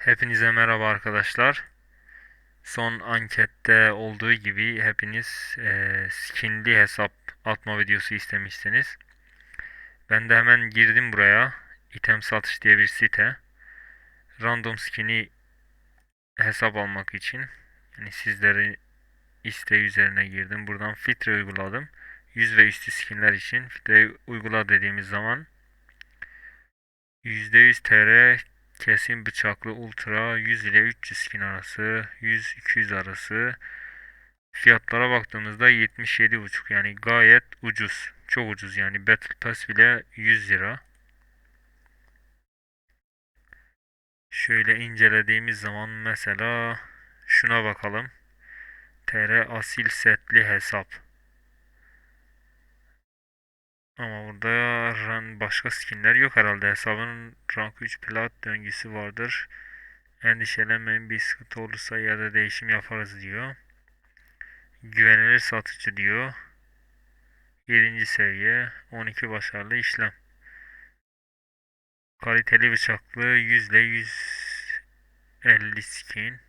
Hepinize merhaba arkadaşlar. Son ankette olduğu gibi hepiniz eee, skinli hesap atma videosu istemişsiniz. Ben de hemen girdim buraya. İtem satış diye bir site. Random skin'i hesap almak için. Yani sizleri isteği üzerine girdim. Buradan filtre uyguladım. Yüz ve üstü skinler için filtre uygula dediğimiz zaman %100 TR Kesim bıçaklı ultra 100 ile 300 skin arası 100-200 arası. Fiyatlara baktığımızda 77,5 yani gayet ucuz. Çok ucuz yani. Battle Pass bile 100 lira. Şöyle incelediğimiz zaman mesela şuna bakalım. TR asil setli hesap ama burada ran başka skinler yok herhalde. Hesabın rank 3 plat döngüsü vardır. Endişelenmeyin bir sıkıntı olursa ya da değişim yaparız diyor. Güvenilir satıcı diyor. 7. seviye 12 başarılı işlem. Kaliteli bıçaklı 100 ile 150 skin.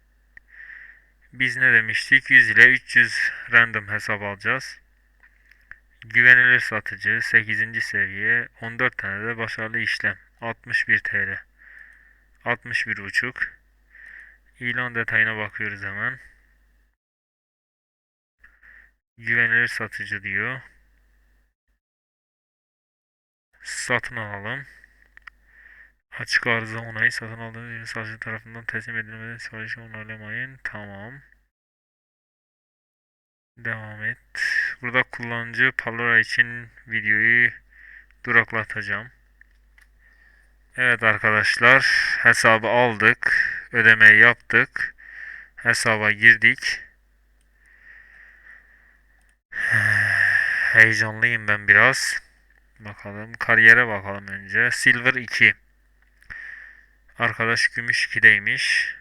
Biz ne demiştik? 100 ile 300 random hesap alacağız. Güvenilir satıcı 8. seviye 14 tane de başarılı işlem. 61 TL 61 buçuk İlan detayına bakıyoruz hemen. Güvenilir satıcı diyor. Satın alalım. Açık arıza onayı satın aldığınız ürün satıcı tarafından teslim edilmeden siparişi onaylamayın. Tamam. Devam et. Burada kullanıcı Palora için videoyu duraklatacağım. Evet arkadaşlar hesabı aldık. Ödemeyi yaptık. Hesaba girdik. Heyecanlıyım ben biraz. Bakalım kariyere bakalım önce. Silver 2. Arkadaş gümüş 2'deymiş.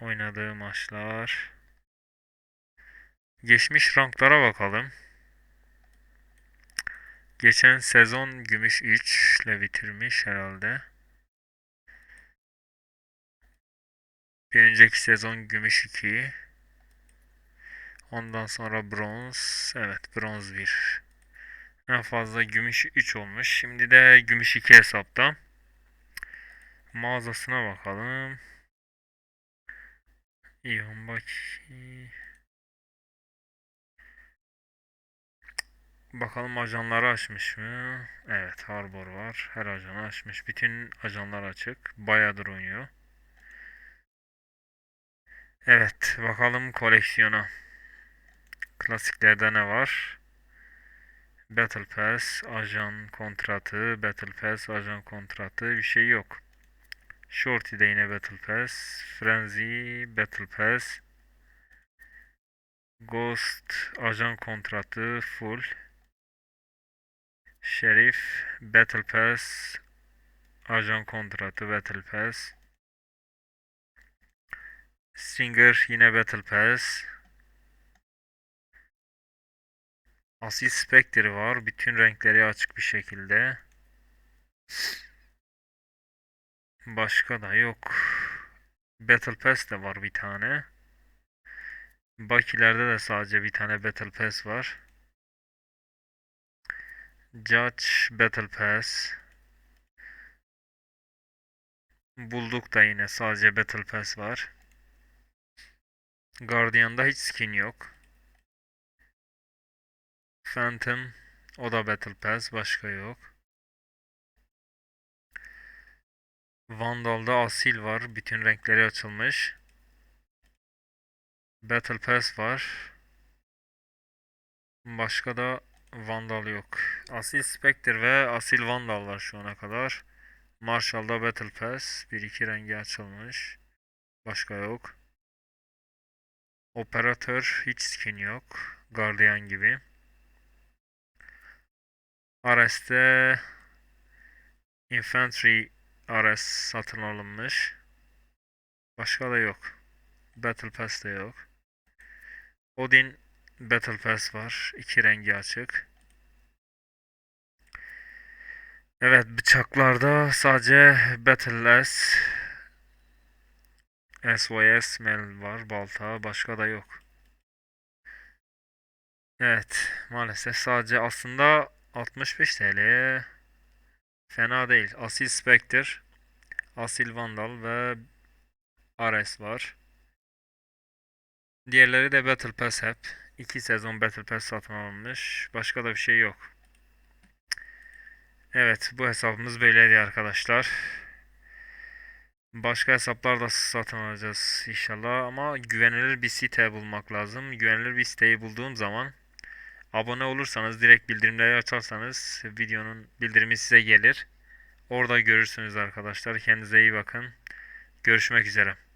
Oynadığı maçlar. Geçmiş ranklara bakalım. Geçen sezon gümüş 3 ile bitirmiş herhalde. Bir önceki sezon gümüş 2. Ondan sonra bronz. Evet bronz 1. En fazla gümüş 3 olmuş. Şimdi de gümüş 2 hesapta. Mağazasına bakalım. İyon bak. Bakalım ajanları açmış mı? Evet, Harbor var. Her ajanı açmış. Bütün ajanlar açık. Bayağıdır oynuyor. Evet, bakalım koleksiyona. Klasiklerde ne var? Battle Pass, ajan kontratı, Battle Pass, ajan kontratı bir şey yok. Shorty'de yine Battle Pass, Frenzy, Battle Pass, Ghost, ajan kontratı full. Şerif, Battle Pass, Ajan kontratı, Battle Pass. Stinger yine Battle Pass. Asil Spectre var. Bütün renkleri açık bir şekilde. Başka da yok. Battle Pass de var bir tane. Bakilerde de sadece bir tane Battle Pass var. Judge Battle Pass. Bulduk da yine sadece Battle Pass var. Guardian'da hiç skin yok. Phantom o da Battle Pass başka yok. Vandal'da Asil var. Bütün renkleri açılmış. Battle Pass var. Başka da Vandal yok. Asil Spectre ve Asil Vandal var şu ana kadar. Marshall'da Battle Pass. Bir iki rengi açılmış. Başka yok. Operatör hiç skin yok. Guardian gibi. Ares'te Infantry Ares satın alınmış. Başka da yok. Battle Pass'te yok. Odin Battle Pass var. İki rengi açık. Evet bıçaklarda sadece Battle Axe SYS Mel var. Balta. Başka da yok. Evet. Maalesef sadece aslında 65 TL. Fena değil. Asil Spectre. Asil Vandal ve Ares var. Diğerleri de Battle Pass hep. 2 sezon Battle Pass satın alınmış. Başka da bir şey yok. Evet, bu hesabımız böyleydi arkadaşlar. Başka hesaplar da satın alacağız inşallah ama güvenilir bir site bulmak lazım. Güvenilir bir siteyi bulduğum zaman abone olursanız direkt bildirimleri açarsanız videonun bildirimi size gelir. Orada görürsünüz arkadaşlar. Kendinize iyi bakın. Görüşmek üzere.